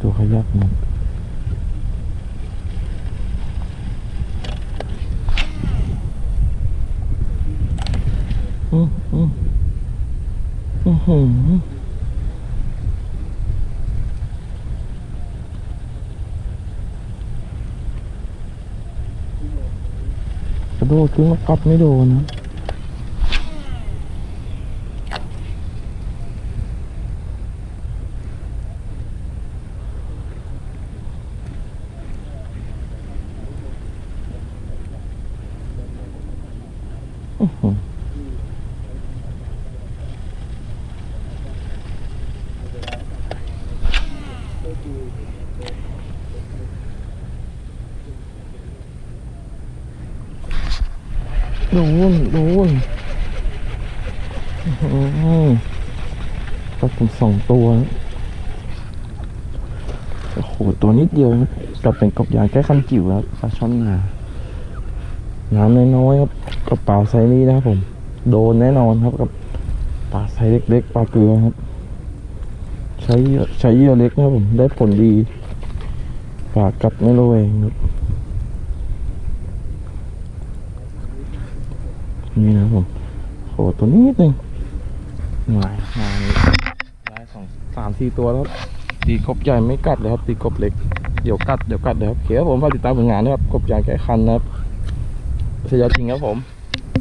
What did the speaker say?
ตัวขยักมันอืมอืมอือหือกระโดดขึ้นมากัดไม่โดนนะ โดนโดนอื้อหือก็เป็นสองตัวโอ้โห ตัวนิดเดียวนะกลับเป็นกบยางแค่คันจิ๋วครับปลาช่อนนา น้ำน้อยๆครับกระเป๋าไซส์นี้นะครับผม โดนแน่นอนครับกับปลาไซส์เล็กๆปลาเกลือครับ ใช้ใช้เยื่อเล็กนะครับผมได้ผลดีปลากัดไม่ระแวงครับนี่นะครับผมโหตัวนี้นิดนึงหมายมานี่ได้สองสามสี่ตัวแล้วตีกบใหญ่ไม่กัดเลยครับตีกบเล็ก เดี๋ยวกัดเดี๋ยวกัดเดี๋ยวครับเคครับผมฝากติดตามผลงานนะครับกบใหญ่แก่คันนะครับ เสียจริงครับผม